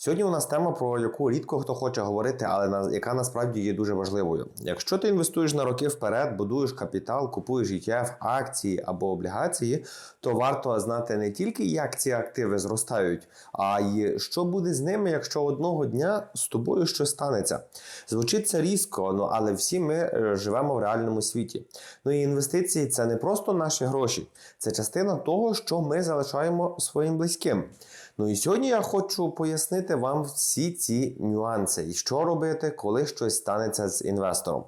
Сьогодні у нас тема, про яку рідко хто хоче говорити, але на- яка насправді є дуже важливою. Якщо ти інвестуєш на роки вперед, будуєш капітал, купуєш ETF, акції або облігації, то варто знати не тільки як ці активи зростають, а й що буде з ними, якщо одного дня з тобою щось станеться. Звучить це різко, ну але всі ми е, живемо в реальному світі. Ну і інвестиції це не просто наші гроші, це частина того, що ми залишаємо своїм близьким. Ну і сьогодні я хочу пояснити вам всі ці нюанси і що робити, коли щось станеться з інвестором.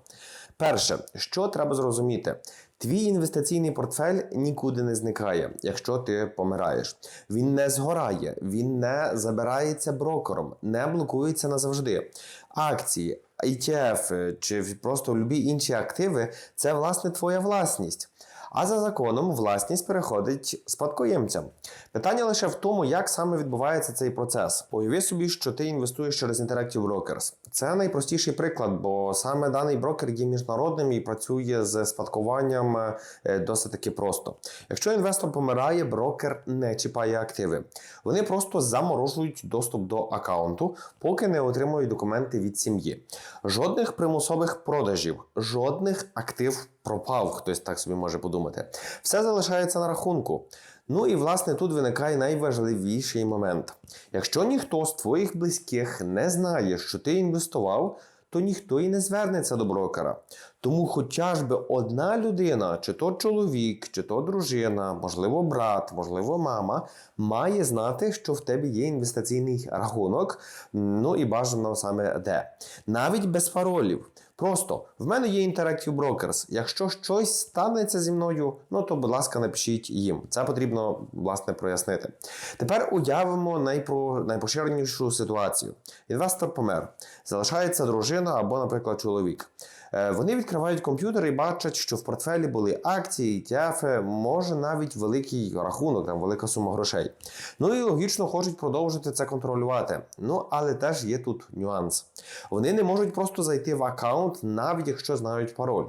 Перше, що треба зрозуміти. Твій інвестиційний портфель нікуди не зникає, якщо ти помираєш. Він не згорає, він не забирається брокером, не блокується назавжди. Акції, ETF чи просто любі інші активи це власне твоя власність. А за законом власність переходить спадкоємцям. Питання лише в тому, як саме відбувається цей процес. Уяви собі, що ти інвестуєш через Interactive Brokers. Це найпростіший приклад, бо саме даний брокер є міжнародним і працює з спадкуванням е, досить таки просто. Якщо інвестор помирає, брокер не чіпає активи. Вони просто заморожують доступ до аккаунту, поки не отримують документи від сім'ї. Жодних примусових продажів, жодних актив пропав, хтось так собі може подумати. Все залишається на рахунку. Ну і власне тут виникає найважливіший момент. Якщо ніхто з твоїх близьких не знає, що ти інвестував, то ніхто і не звернеться до брокера. Тому хоча ж би одна людина, чи то чоловік, чи то дружина, можливо, брат, можливо, мама, має знати, що в тебе є інвестиційний рахунок, ну і бажано саме де. Навіть без паролів. Просто в мене є Interactive Brokers. Якщо щось станеться зі мною, ну то, будь ласка, напишіть їм. Це потрібно власне прояснити. Тепер уявимо найпро... найпоширенішу ситуацію. Інвестор помер, залишається дружина або, наприклад, чоловік. Е, Вони відкривають комп'ютер і бачать, що в портфелі були акції, тяфи, може навіть великий рахунок, там велика сума грошей. Ну і логічно хочуть продовжити це контролювати. Ну але теж є тут нюанс. Вони не можуть просто зайти в аккаунт, навіть якщо знають пароль.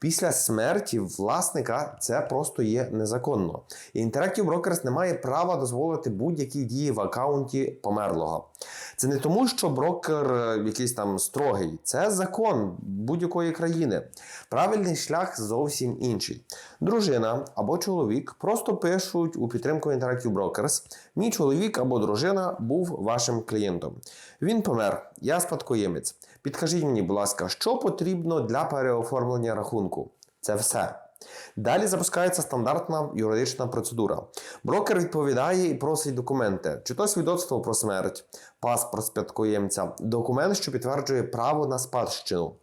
Після смерті власника це просто є незаконно. Interactive Brokers не має права дозволити будь-які дії в аккаунті померлого. Це не тому, що брокер е, якийсь там строгий, це закон будь-якої країни. Правильний шлях зовсім інший. Дружина або чоловік просто пишуть у підтримку Interactive Brokers: мій чоловік або дружина був вашим клієнтом. Він помер, я спадкоємець. Підкажіть мені, будь ласка, що потрібно для переоформлення рахунку? Це все. Далі запускається стандартна юридична процедура. Брокер відповідає і просить документи, чи то свідоцтво про смерть, паспорт спадкоємця, документ, що підтверджує право на спадщину.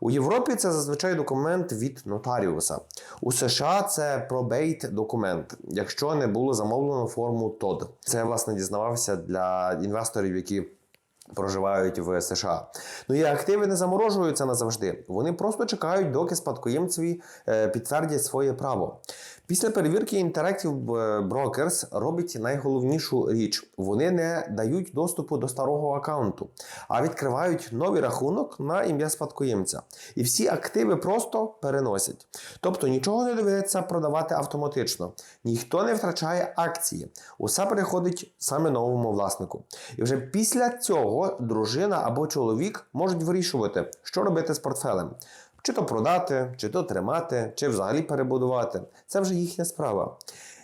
У Європі це зазвичай документ від нотаріуса. У США це пробейт документ, якщо не було замовлено форму ТОД. Це я власне дізнавався для інвесторів, які проживають в США. Ну і активи не заморожуються назавжди. Вони просто чекають, доки спадкоємцеві е, підтвердять своє право. Після перевірки Interactive Brokers робить найголовнішу річ: вони не дають доступу до старого аккаунту, а відкривають новий рахунок на ім'я спадкоємця. І всі активи просто переносять. Тобто нічого не доведеться продавати автоматично, ніхто не втрачає акції. Усе переходить саме новому власнику. І вже після цього дружина або чоловік можуть вирішувати, що робити з портфелем. Чи то продати, чи то тримати, чи взагалі перебудувати. Це вже їхня справа.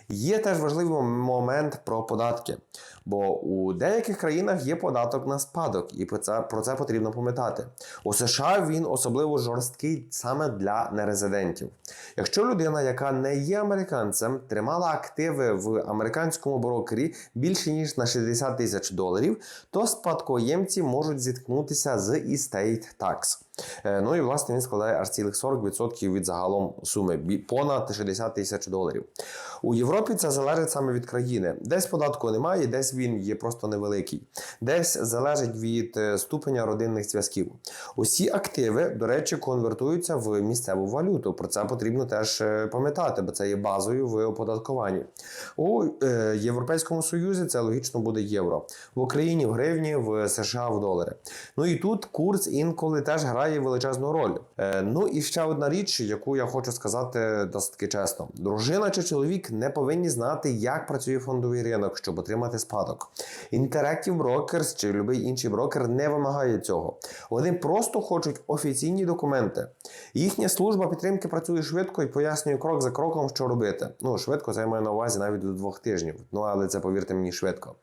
Є теж важливий момент про податки, бо у деяких країнах є податок на спадок, і про це, про це потрібно пам'ятати. У США він особливо жорсткий саме для нерезидентів. Якщо людина, яка не є американцем, тримала активи в американському брокері більше ніж на 60 тисяч доларів, то спадкоємці можуть зіткнутися з estate tax. Е, Ну і власне він складає аж цілих 40% від загалом суми понад 60 тисяч доларів. У Європі це залежить саме від країни. Десь податку немає, десь він є просто невеликий, десь залежить від е, ступеня родинних зв'язків. Усі активи, до речі, конвертуються в місцеву валюту. Про це потрібно теж е, пам'ятати, бо це є базою в оподаткуванні. У Європейському Союзі це логічно буде євро. В Україні в гривні, в США в долари. Ну і тут курс інколи теж грає грає величезну роль. Е, ну і ще одна річ, яку я хочу сказати досить чесно: дружина чи чоловік не повинні знати, як працює фондовий ринок, щоб отримати спадок. Interactive Brokers чи будь-який інший брокер не вимагає цього. Вони просто хочуть офіційні документи. Їхня служба підтримки працює швидко і пояснює крок за кроком, що робити. Ну, швидко, це я маю на увазі навіть до двох тижнів. Ну, але це повірте мені швидко.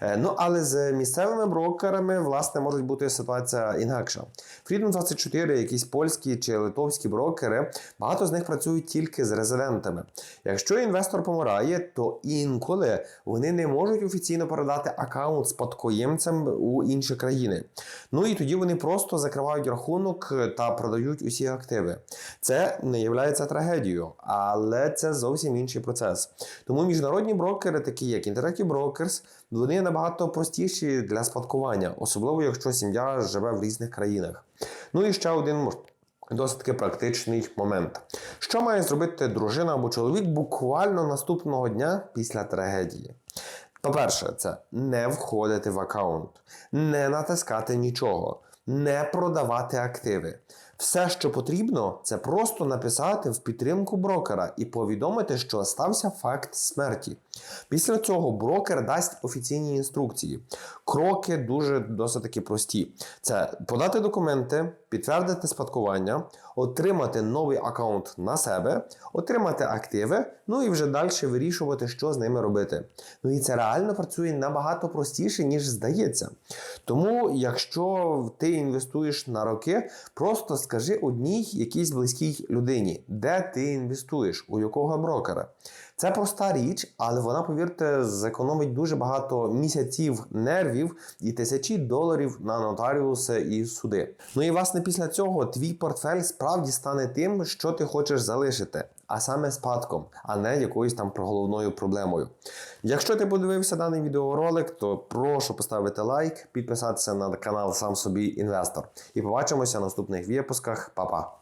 Е, ну, але з місцевими брокерами, власне, може бути ситуація інакша. Freedom 24, якісь польські чи литовські брокери, багато з них працюють тільки з резидентами. Якщо інвестор помирає, то інколи вони не можуть офіційно передати аккаунт спадкоємцям у інші країни. Ну і тоді вони просто закривають рахунок та продають усі активи. Це не є трагедією, але це зовсім інший процес. Тому міжнародні брокери, такі як Interactive Brokers, вони набагато простіші для спадкування, особливо якщо сім'я живе в різних країнах. Ну і ще один досить таки практичний момент. Що має зробити дружина або чоловік буквально наступного дня після трагедії? По-перше, це не входити в аккаунт, не натискати нічого, не продавати активи. Все, що потрібно, це просто написати в підтримку брокера і повідомити, що стався факт смерті. Після цього брокер дасть офіційні інструкції. Кроки дуже досить таки прості: це подати документи, підтвердити спадкування, отримати новий аккаунт на себе, отримати активи, ну і вже далі вирішувати, що з ними робити. Ну і це реально працює набагато простіше, ніж здається. Тому, якщо ти інвестуєш на роки, просто скажи одній якійсь близькій людині, де ти інвестуєш, у якого брокера. Це проста річ, але вона, повірте, зекономить дуже багато місяців нервів і тисячі доларів на нотаріуси і суди. Ну і власне після цього твій портфель справді стане тим, що ти хочеш залишити. А саме спадком, а не якоюсь там головною проблемою. Якщо ти подивився даний відеоролик, то прошу поставити лайк, підписатися на канал Сам собі інвестор. І побачимося в наступних випусках. Па-па!